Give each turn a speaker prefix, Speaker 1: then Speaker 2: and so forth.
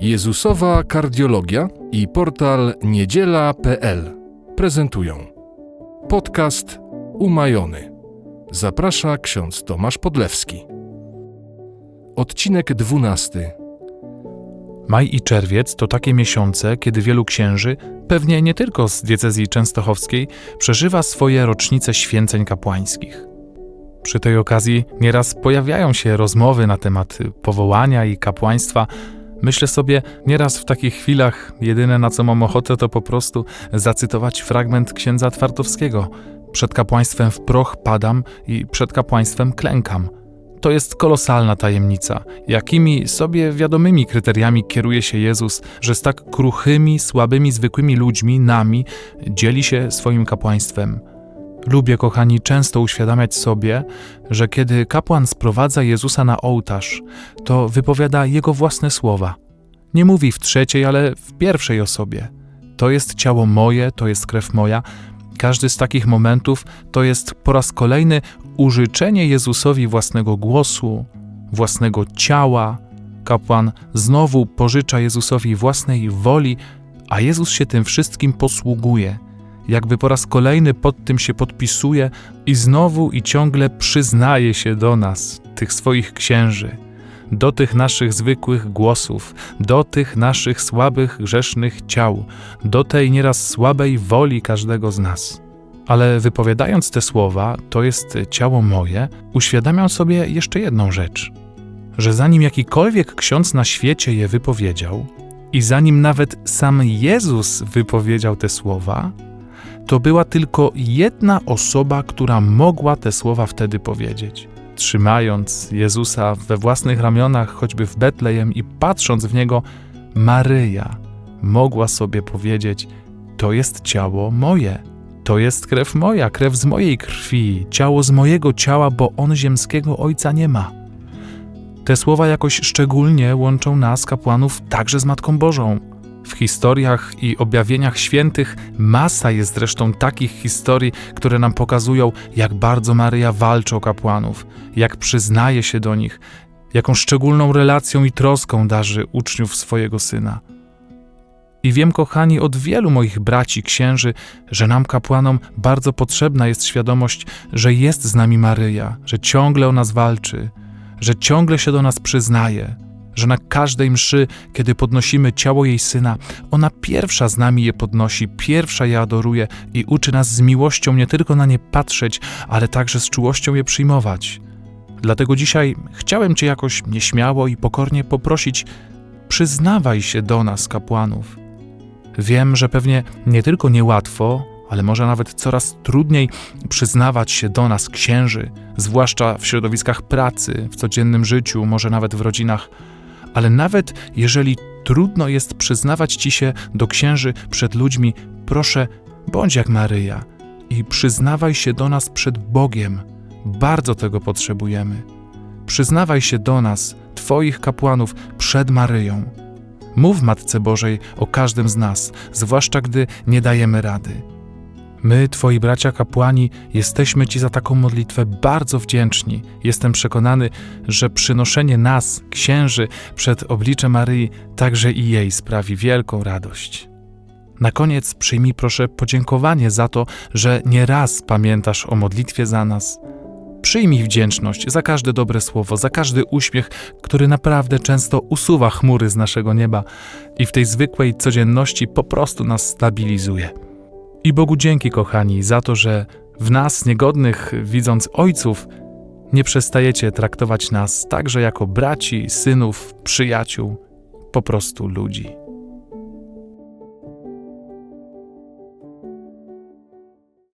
Speaker 1: Jezusowa Kardiologia i portal niedziela.pl prezentują podcast Umajony. Zaprasza ksiądz Tomasz Podlewski. Odcinek 12.
Speaker 2: Maj i czerwiec to takie miesiące, kiedy wielu księży, pewnie nie tylko z diecezji częstochowskiej, przeżywa swoje rocznice święceń kapłańskich. Przy tej okazji nieraz pojawiają się rozmowy na temat powołania i kapłaństwa. Myślę sobie, nieraz w takich chwilach jedyne na co mam ochotę to po prostu zacytować fragment księdza Twardowskiego. Przed kapłaństwem w proch padam i przed kapłaństwem klękam. To jest kolosalna tajemnica, jakimi sobie wiadomymi kryteriami kieruje się Jezus, że z tak kruchymi, słabymi, zwykłymi ludźmi, nami, dzieli się swoim kapłaństwem. Lubię, kochani, często uświadamiać sobie, że kiedy kapłan sprowadza Jezusa na ołtarz, to wypowiada jego własne słowa. Nie mówi w trzeciej, ale w pierwszej osobie. To jest ciało moje, to jest krew moja. Każdy z takich momentów to jest po raz kolejny użyczenie Jezusowi własnego głosu, własnego ciała. Kapłan znowu pożycza Jezusowi własnej woli, a Jezus się tym wszystkim posługuje. Jakby po raz kolejny pod tym się podpisuje i znowu i ciągle przyznaje się do nas, tych swoich księży, do tych naszych zwykłych głosów, do tych naszych słabych, grzesznych ciał, do tej nieraz słabej woli każdego z nas. Ale wypowiadając te słowa, to jest ciało moje, uświadamiam sobie jeszcze jedną rzecz: że zanim jakikolwiek ksiądz na świecie je wypowiedział, i zanim nawet sam Jezus wypowiedział te słowa, to była tylko jedna osoba, która mogła te słowa wtedy powiedzieć. Trzymając Jezusa we własnych ramionach, choćby w Betlejem, i patrząc w niego, Maryja mogła sobie powiedzieć: To jest ciało moje. To jest krew moja, krew z mojej krwi, ciało z mojego ciała, bo on ziemskiego ojca nie ma. Te słowa jakoś szczególnie łączą nas, kapłanów, także z Matką Bożą. W historiach i objawieniach świętych masa jest zresztą takich historii, które nam pokazują, jak bardzo Maryja walczy o kapłanów, jak przyznaje się do nich, jaką szczególną relacją i troską darzy uczniów swojego syna. I wiem, kochani, od wielu moich braci księży, że nam kapłanom bardzo potrzebna jest świadomość, że jest z nami Maryja, że ciągle o nas walczy, że ciągle się do nas przyznaje, że na każdej mszy, kiedy podnosimy ciało jej syna, ona pierwsza z nami je podnosi, pierwsza je adoruje i uczy nas z miłością nie tylko na nie patrzeć, ale także z czułością je przyjmować. Dlatego dzisiaj chciałem Cię jakoś nieśmiało i pokornie poprosić: przyznawaj się do nas, kapłanów. Wiem, że pewnie nie tylko niełatwo, ale może nawet coraz trudniej przyznawać się do nas, księży, zwłaszcza w środowiskach pracy, w codziennym życiu, może nawet w rodzinach. Ale nawet jeżeli trudno jest przyznawać ci się do księży przed ludźmi, proszę, bądź jak Maryja i przyznawaj się do nas przed Bogiem. Bardzo tego potrzebujemy. Przyznawaj się do nas, Twoich kapłanów, przed Maryją. Mów Matce Bożej o każdym z nas, zwłaszcza gdy nie dajemy rady. My, Twoi bracia kapłani, jesteśmy Ci za taką modlitwę bardzo wdzięczni. Jestem przekonany, że przynoszenie nas, księży, przed oblicze Maryi, także i jej sprawi wielką radość. Na koniec przyjmij proszę podziękowanie za to, że nie raz pamiętasz o modlitwie za nas. Przyjmij wdzięczność za każde dobre słowo, za każdy uśmiech, który naprawdę często usuwa chmury z naszego nieba i w tej zwykłej codzienności po prostu nas stabilizuje. I Bogu dzięki, kochani, za to, że w nas, niegodnych, widząc ojców, nie przestajecie traktować nas także jako braci, synów, przyjaciół, po prostu ludzi.